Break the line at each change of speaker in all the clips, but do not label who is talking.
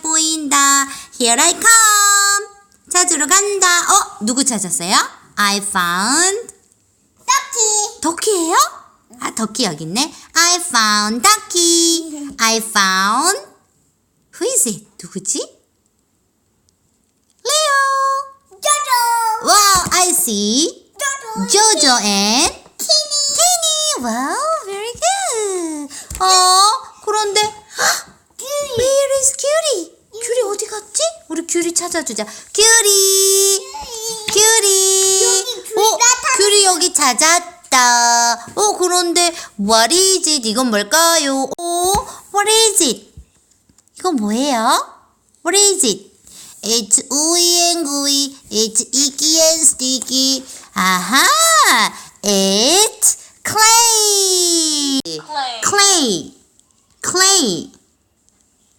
보인다. Here I come. 찾으러 간다. 어, 누구 찾았어요? I found.
떡키.
덕키예요? 아, 덕키 여기 있네. I found 덕키. I found. Who is it? 누구지? 레오.
조조.
Wow, I see.
조조.
Jojo and
키니.
Kenny. Wow, very good. 어, 그런데
큐리.
Where is 큐리? 큐리 어디 갔지? 우리 큐리 찾아주자. 큐리. 큐리. 어,
나타났-
큐리 여기 찾았다. 어, 그런데 what is it? 이건 뭘까요? 어, what is it? 이건 뭐예요? What is it? It's ooey and gooey. It's icky and sticky. 아하! It's clay. Clay. Clay.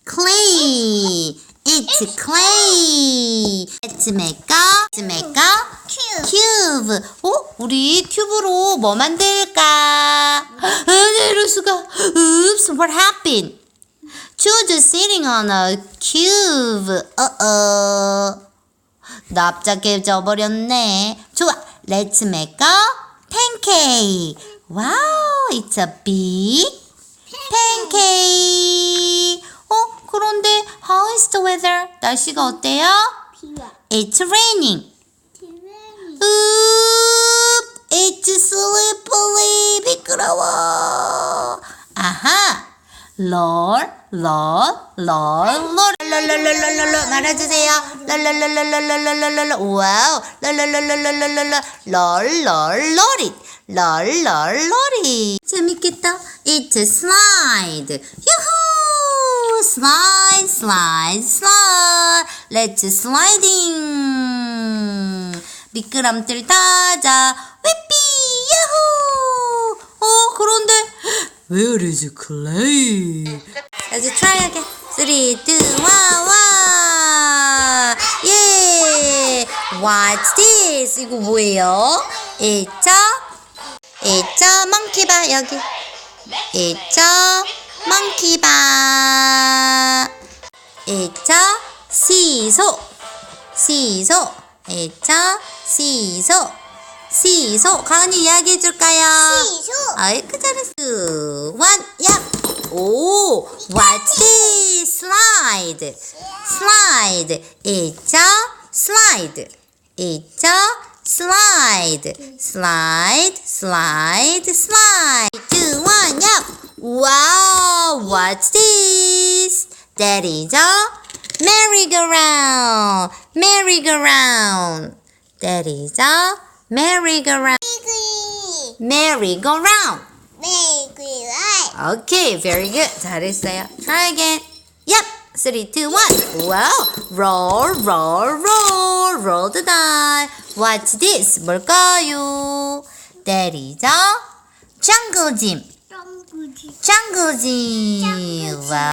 Clay. It's clay. Let's make a, let's make a
큐.
cube. 어? 우리 큐브로 뭐 만들까? 아, 이럴 수가. Oops, what happened? Choose sitting on a cube. 어어. 납작해져 버렸네. 좋아. Let's make a pancake. Wow, it's a big pancake. is the weather? 날씨가 어때요?
비와.
It's raining. It's slippery. 미끄러워. 아하. 롤, 롤, 롤, 롤. 롤롤롤롤롤 말아주세요. 롤롤롤롤롤롤롤 와우. 롤롤롤롤롤롤 롤롤롤이. 롤롤롤이. 재밌겠다. It's slide. 유후. Slide, slide, slide. Let's sliding. 미끄럼틀 타자. whippy, 야호. 어, 그런데 Where is clay? Let's try again. Three, two, one, one. 예. What's this? 이거 뭐예요? It's a, it's a monkey bar 여기. It's a 멍키바. 1차 시소. 시소. 1차 시소. 시소. 가은이 이야기해 줄까요?
시소.
아이그 잘했어 원야오 왓츠 슬라이드 슬라이드 1차 슬라이드 1차 슬라이드 슬라이드 슬라이드 슬라이드 2 1 야! 와. what's this? That is a merry-go-round. Merry-go-round. That is a merry-go-round.
미그이.
merry-go-round.
메이그이 라이.
Okay, very good. 잘했어요. Try again. Yep. Three, two, one. Wow. Roll, roll, roll. Roll the die. What's this? 뭘까요? That is a jungle gym. Jungle Jim。